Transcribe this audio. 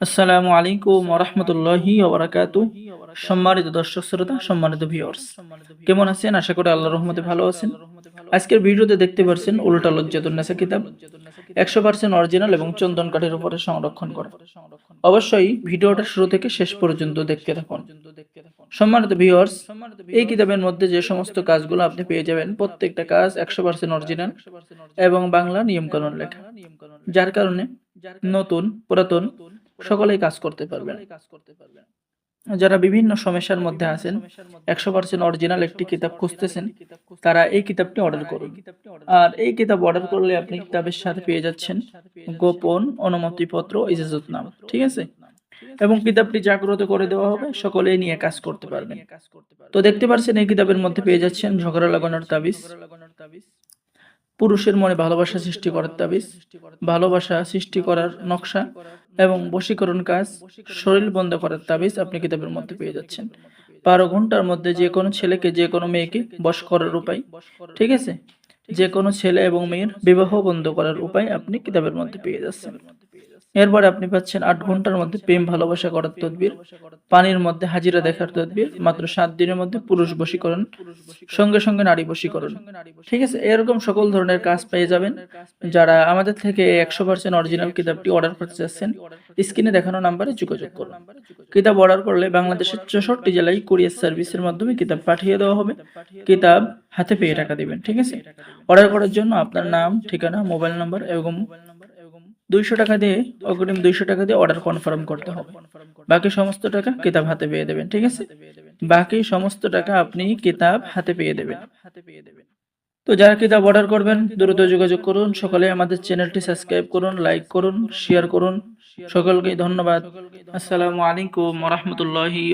আসসালামু আলাইকুম ওরহমতুল্লাহি ওবরাকাতু। সম্মানিত দর্শক, শ্রোতা, সম্মানিত ভিউয়ার্স কেমন আছেন? আশা করি আল্লাহর রহমতে ভালো আছেন। আজকের ভিডিওতে দেখতে পাচ্ছেন উল্টা লজ্জাতুন্নেসা কিতাব, একশো পার্সেন্ট অরিজিনাল এবং চন্দন কাঠের উপরে সংরক্ষণ করা। অবশ্যই ভিডিওটা শুরু থেকে শেষ পর্যন্ত দেখতে থাকুন। সম্মানিত ভিউয়ার্স এই কিতাবের মধ্যে যে সমস্ত কাজগুলো আপনি পেয়ে যাবেন, প্রত্যেকটা কাজ একশো পার্সেন্ট অরিজিনাল এবং বাংলা নিয়মকানুন লেখা। যার কারণে নতুন, পুরাতন সকলেই কাজ করতে পারবেন যারা বিভিন্ন সমস্যার মধ্যে আছেন একশো পার্সেন্ট অরিজিনাল একটি কিতাব খুঁজতেছেন তারা এই কিতাবটি অর্ডার করুন। আর এই কিতাব অর্ডার করলে আপনি কিতাবের সাথে পেয়ে যাচ্ছেন গোপন অনুমতিপত্র ইজাজত নাম। ঠিক আছে? এবং কিতাবটি জাগ্রত করে দেওয়া হবে সকলেই নিয়ে কাজ করতে পারবেন। তো দেখতে পাচ্ছেন এই কিতাবের মধ্যে পেয়ে যাচ্ছেন ঝগড়া লাগানোর তাবিজ। পুরুষের মনে ভালোবাসা সৃষ্টি করার তাবিজ, ভালোবাসা সৃষ্টি করার নকশা এবং বশীকরণ কাজ, শরীর বন্ধ করার তাবিজ আপনি কিতাবের মধ্যে পেয়ে যাচ্ছেন। বারো ঘণ্টার মধ্যে যে কোনো ছেলেকে, যে কোনো মেয়েকে বশ করার উপায়, ঠিক আছে? যে কোনো ছেলে এবং মেয়ের বিবাহ বন্ধ করার উপায় আপনি কিতাবের মধ্যে পেয়ে যাচ্ছেন। এরপরে আপনি পাচ্ছেন আট ঘণ্টার মধ্যে প্রেম, ভালোবাসা করার তদবির। পানির মধ্যে হাজিরা দেখার তদবির। মাত্র সাত দিনের মধ্যে পুরুষ বশীকরণ, সঙ্গে সঙ্গে নারী বশীকরণ। ঠিক আছে? এরকম সকল ধরনের কাজ পেয়ে যাবেন। যারা আমাদের থেকে একশো পার্সেন্ট অরিজিনাল কিতাবটি অর্ডার করতে চাচ্ছেন, স্ক্রিনে দেখানো নাম্বারে যোগাযোগ করুন। কিতাব অর্ডার করলে বাংলাদেশের চৌষট্টি জেলায় কুরিয়ার সার্ভিসের মাধ্যমে কিতাব পাঠিয়ে দেওয়া হবে। কিতাব হাতে পেয়ে টাকা দেবেন। ঠিক আছে? অর্ডার করার জন্য আপনার নাম, ঠিকানা মোবাইল নাম্বার এবং দুইশো টাকা দিয়ে, অগ্রিম দুইশো টাকা দিয়ে অর্ডার কনফার্ম করতে হবে। বাকি সমস্ত টাকা কিতাব হাতে পেয়ে দেবেন, ঠিক আছে? বাকি সমস্ত টাকা আপনি কিতাব হাতে পেয়ে দেবেন। হাতে পেয়ে দেবেন তো যারা কিতাব অর্ডার করবেন, দ্রুত যোগাযোগ করুন, সকলে আমাদের চ্যানেলটি সাবস্ক্রাইব করুন লাইক করুন শেয়ার করুন। সকলকে ধন্যবাদ। আসসালামু আলাইকুম রহমতুল্লাহি